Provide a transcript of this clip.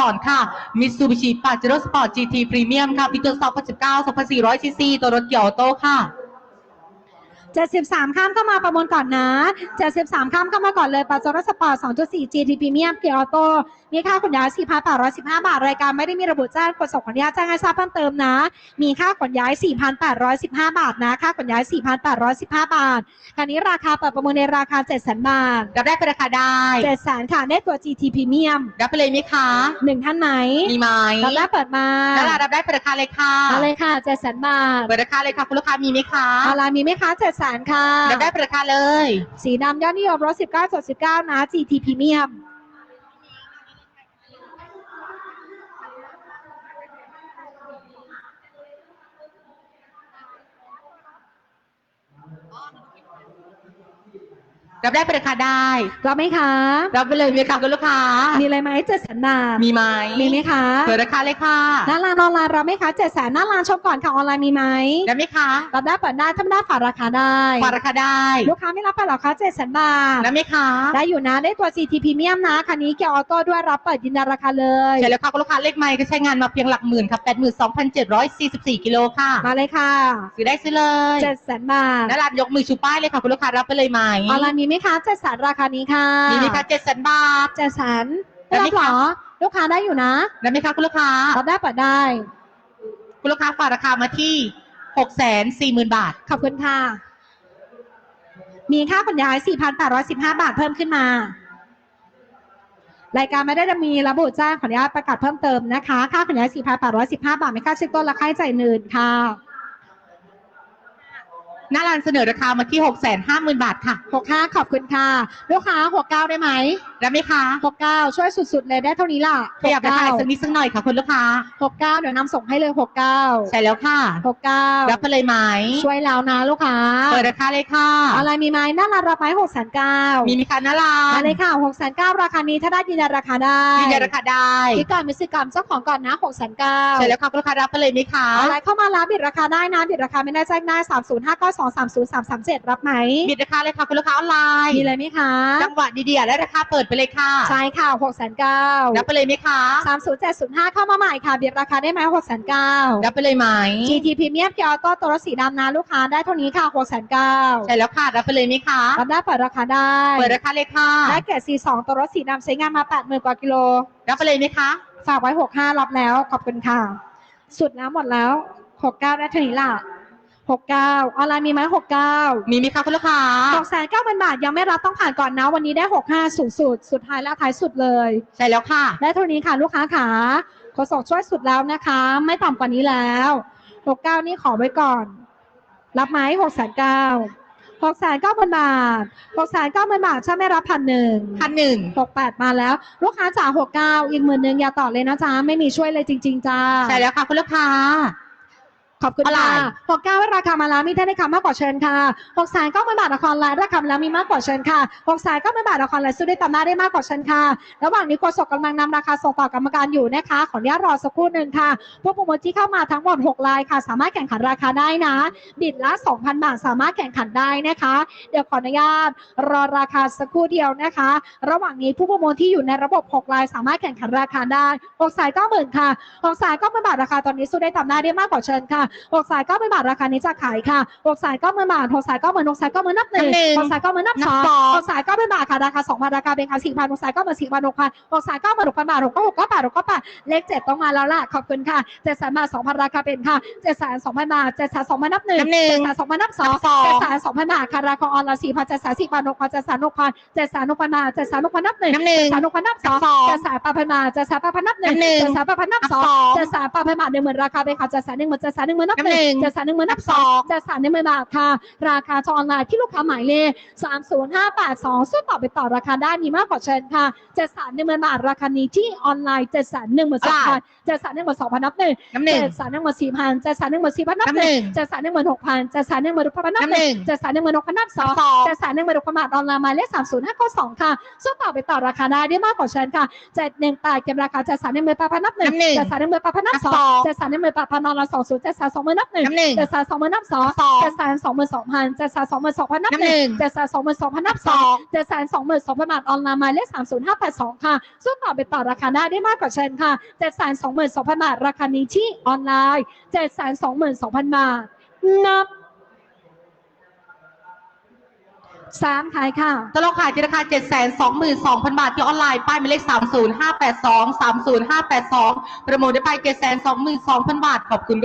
สอนค่ะมิตซูบิชิปาเจโร่สปอร์ตจีทีพรีเมียมค่ะปีตัว2019 2400ซีซีตัวรถเกียวโตค่ะ 73 ข้ามเข้ามาประมูลก่อนนะ 73 ข้ามเข้ามาก่อนเลยปาจอร์สปอร์ต2.4 GT Premium เกียร์ออโต้มีค่าขนย้าย 4,815 บาท รายการไม่ได้มีระบุแจ้งกดส่งขออนุญาตแจ้งให้ทราบเพิ่มเติมนะ มีค่าขนย้าย 4,815 บาทนะ ค่าขนย้าย 4,815 บาทคันนี้ราคาเปิดประมูลในราคา 700,000 บาท รับได้เป็นราคาได้ 700,000 ค่ะได้ตัว GT Premium รับไปเลยไหมคะหนึ่งท่านไหมมีไหมรับได้เปิดมาดารารับได้เป็นราคาเลยค่ะเอาเลยค่ะ700,000 บาท เปิดราคาเลยค่ะคุณลูกค้ามีไหมคะอะไรมีไหมคะ700,000ค่ะรับได้เป็นราคาเลย สีดำยอดนิยมรถ19.19 นะ GT Premium รับได้เป็นราคาได้รับไหมคะรับไปเลยไหมคะคุณลูกค้ามีอะไรไหมเจ็ดแสนบาทมีไหมมีไหมคะเปิดราคาเลยค่ะหน้าร้านออนไลน์รับไหมคะเจ็ดแสนหน้าร้านชมก่อนค่ะออนไลน์มีไหมรับไหมคะรับได้เปิดได้ถ้าไม่ได้ฝากราคาได้ฝากราคาได้ ลูกค้าไม่รับไปหรอคะเจ็ดแสนบาทรับไหมคะได้อยู่นะได้ตัว GT Premium นะคันนี้เกียร์ออโต้ด้วยรับเปิดยืนยันราคาเลยใช่แล้วค่ะคุณลูกค้าเลขไมค์ก็ใช้งานมาเพียงหลักหมื่นค่ะ82,744กิโลค่ะมาเลยค่ะซื้อได้ซื้อเลยเจ็ดแสนบาทน่ารักยกมือชูป้ายเลยค่ะคุณลูกค้ารับไปเลยไหมออนไลน์มีไหมคะเจ็ดแสนราคานี้ค่ะมีไหมคะเจ็ดแสนบาท เจ็ดแสนได้ได้ไหมรับเหรอลูกค้าได้อยู่นะรับไหมคะคุณลูกค้ารับได้เปิดได้ คุณลูกค้าฝากราคามาที่หกแสนสี่หมื่นบาท ขอบคุณค่ะ มีค่าขนย้าย4,815บาทเพิ่มขึ้นมา รายการไม่ได้มีระบุแจ้งขออนุญาตประกาศเพิ่มเติมนะคะ ค่าขนย้าย4,815บาทไม่ค่าเช็คต้นและค่าใช้จ่ายอื่นค่ะ หน้าร้านเสนอราคามาที่หกแสนห้าหมื่นบาทค่ะ 65 ขอบคุณค่ะ ลูกค้า 69 ได้ไหมรับไหมคะ69 ช่วยสุดๆ เลยได้เท่านี้ล่ะขยับราคาอีกสักนิดสักหน่อยค่ะคุณลูกค้า 69 เดี๋ยวนำส่งให้เลย 69 ใช่แล้วค่ะ 69 รับไปเลยไหม ช่วยแล้วนะลูกค้า เปิดราคาเลยค่ะ อะไรมีไหมหน้าร้านรับไหม609มีมีคะหน้าร้านมาเลยค่ะ609ราคานี้ถ้าได้ยืนยันราคาได้ยืนยันราคาได้คิดก่อนมิสกรรมเจ้าของก่อนนะ6 9 0 0ใช่แล้วค่ะคุณลูกค้ารับไปเลยไหมคะอะไรเข้ามาแล้วบิดราคาได้นะบิดราคาไม่ได้แจ้งได้3 0 5 9 2 3 0 3 3 7 รับไหมบิดราคาเลยค่ะคุณลูกค้าออนไลน์มีเลยไหมคะจังหวะดีๆอะได้ราคาเปิดไปเลยค่ะใช่ค่ะ6 9 0รับไปเลยไหมคะ3 0 7 0 5 เข้ามาใหม่ค่ะบิดราคาได้ไหม6 9 0รับไปเลยไหม GT Premium เกียร์ออโต้ตัวรถสีดำนะลูกค้าได้เท่านี้ค่ะ6 9ใช่แล้วค่ะรับไปเลยไหมคะ0รับได้เปิดราคาได้เปิดราคาเลยค่ะได้เกรด C2 ตัวรถสีดำใช้งานมา80,000กว่ากิโลรับไปเลยไหมคะฝากไว้ 65รับแล้วขอบคุณค่ะ สุดแล้วหมดแล้ว 69ได้เท่านี้ล่ะ 69ออนไลน์มีไหม69 มีไหมคะคุณลูกค้า6 9 0 0 0บาทยังไม่รับต้องผ่านก่อนนะ วันนี้ได้ 65สูงสุดสุดท้ายแล้วท้ายสุดเลย ใช่แล้วค่ะ ได้เท่านี้ค่ะลูกค้าขาขอส่งช่วยสุดแล้วนะคะ ไม่ต่ำกว่านี้แล้ว 69 นี่ขอไว้ก่อน รับไหม6 9 0 0 6 9 0 0 0บาท6 9 0 0 0บาทถ้าไม่รับพันหนึ่งพันหนึ่ง68มาแล้ว ลูกค้าจ๋า69อีกหมื่นหนึ่งอย่าต่อเลยนะจ๊ะ ไม่มีช่วยเลยจริง ๆจ้าใช่แล้วค่ะคุณลูกค้า ขอบคุณอะไรค่ะ69ราคามาแล้วมีท่านได้คำมากกว่าเชิญค่ะ6แสนก็ไม่บาทละครไลน์ราคามาแล้วมีมากกว่าเชิญค่ะ6แสนก็ไม่บาทละครไลน์ซื้อได้ตามหน้าได้มากกว่าเชิญค่ะระหว่างนี้โฆษกกำลังนำราคาส่งต่อกรรมการอยู่นะคะ ขออนุญาตรอสักครู่หนึ่งค่ะพวกโปรโมทที่เข้ามาทั้งหมด6ลายค่ะ สามารถแข่งขันราคาได้นะบิดละ 2,000 บาทสามารถแข่งขันได้นะคะ เดี๋ยวขออนุญาตรอราคาสักครู่เดียวนะคะ ระหว่างนี้ผู้ประมูลที่อยู่ในระบบ6ลาย สามารถแข่งขันราคาได้6สายก็หมื่นค่ะ6สายก็หมื่นบาทราคาตอนนี้สู้ได้ตามหน้าได้มากกว่าเชิญค่ะ6สายก็หมื่นบาทราคานี้จะขายค่ะ6สายก็หมื่นบาท6สายก็หมื่น6สายก็หมื่นนับหนึ่งนับหนึ่ง6สายก็หมื่นนับนัสบองสอง6สายก็หมื่นบาทค่ะราคา2,000ราคาเป็นค่ะ4,000 6สายก็หมื่น4,000 6,000 6สายก็หมื่น6,000บาท6ก็6ก็8 6ก็8เลข7ต้องมาแล้วล่ะขอบคุณค่ะ7แสนบาท2,000ราคาเป็นค่ะ7แสน2,000บาท7แสน2,000นับหนึ่งนับหนึ่ง7แสน2,000นับสองนับสองเจ็ดแสนสองพันบาทค่ะราคาออนไลน์สี่พันเจ็ดแสนสี่พันหกพันเจ็ดแสนหกพันเจ็ดแสนหกพันบาทเจ็ดแสนหกพันนับหนึ่งน้ำหนึ่งเจ็ดแสนหกพันนับสองนับสองเจ็ดแสนแปดพันบาทเจ็ดแสนแปดพันนับหนึ่งนับหนึ่งเจ็ดแสนแปดพันนับสองนับสองเจ็ดแสนแปดพันบาทหนึ่งหมื่นราคาเป็นค่ะเจ็ดแสนหนึ่งหมื่นเจ็ดแสนหนึ่งหมื่นนับหนับหนึ่นึ่งงเจ็ดแสนหนึ่งหมื่นนับสองเจ็ดแสนหนึ่งหมื่นบาทค่ะ ราคาจอออนไลน์ที่ลูกค้าหมายเลขสามศูนย์ห้าแปดสองสู้ต่อไปต่อราคาได้มีมากกว่าเชิญค่ะเจ็ดแสนหนึ่งหมื่นบาทราคานี้ที่ออนไลน์เจ็ดแสนหนึ่งหมื่นสองพันเจ็ดแสนหนึ่งหมื่นสองพันนับหนึ่งน้ำหนึ่งเจ็ดแสนหนึ่งหมื่นสี่พันเจ็ดแสนหนึ่งหมื่นสี่พันนับนับหหนึ่นึ่งงเจ็ดแสนหนึ่งหมื่นหกพันเจ็ดแสนหนึ่งหมื่นหกพันนับนับหหนึ่นึ่งงเจ็ดแสนหนึ่งหมื่นหกพันนับสองสองเจ็ดแสนหนึ่งหมื่นหกพันบาทออนไลน์หมายเลขสามศูนย์ห้าเก้าสองค่ะสู้ต่อไปต่อราคาได้ได้มากกว่าเชิญค่ะเจ็ดหนึ่งแปดเก็บราคาเจ็ดแสนหนึ่งหมื่นแปดพันนับหนึ่งนับหนึ่งเจ็ดแสนหนึ่งหมื่นแปดพันนับสอนับสองงเจ็ดแสนหนึ่งหมื่นแปดพันออนไลน์สองศูนย์เจ็ดแสนสองหมื่นนับหนึ่งนับหนึ่งเจ็ดแสนสองหมื่นนับสองสองเจ็ดแสนสองหมื่นสองพันเจ็ดแสนสองหมื่นสองพันนับนับหหนึ่นึ่งงเจ็ดแสนสองหมื่นสองพันนับสสอองงเจ็ดแสนสองหมื่นสองพันบาทออนไลน์หมายเลขสามศูนย์ห้าแปดสองค่ะซึ่งต่อไปต่อราคาได้ได้มากกว่าเชิญค่ะเจ็ดแสนสองหมื่นสองพันบาทราคานี้ที่ออนไลน์เจ็ดแสนสองหมื่นสองพันบาทนับสามขายค่ะตลกขายที่ราคา 722,000 บาท ที่ออนไลน์ ป้ายหมายเลข 30582 30582 ประมูลได้ไป 722,000 บาท ขอบคุณ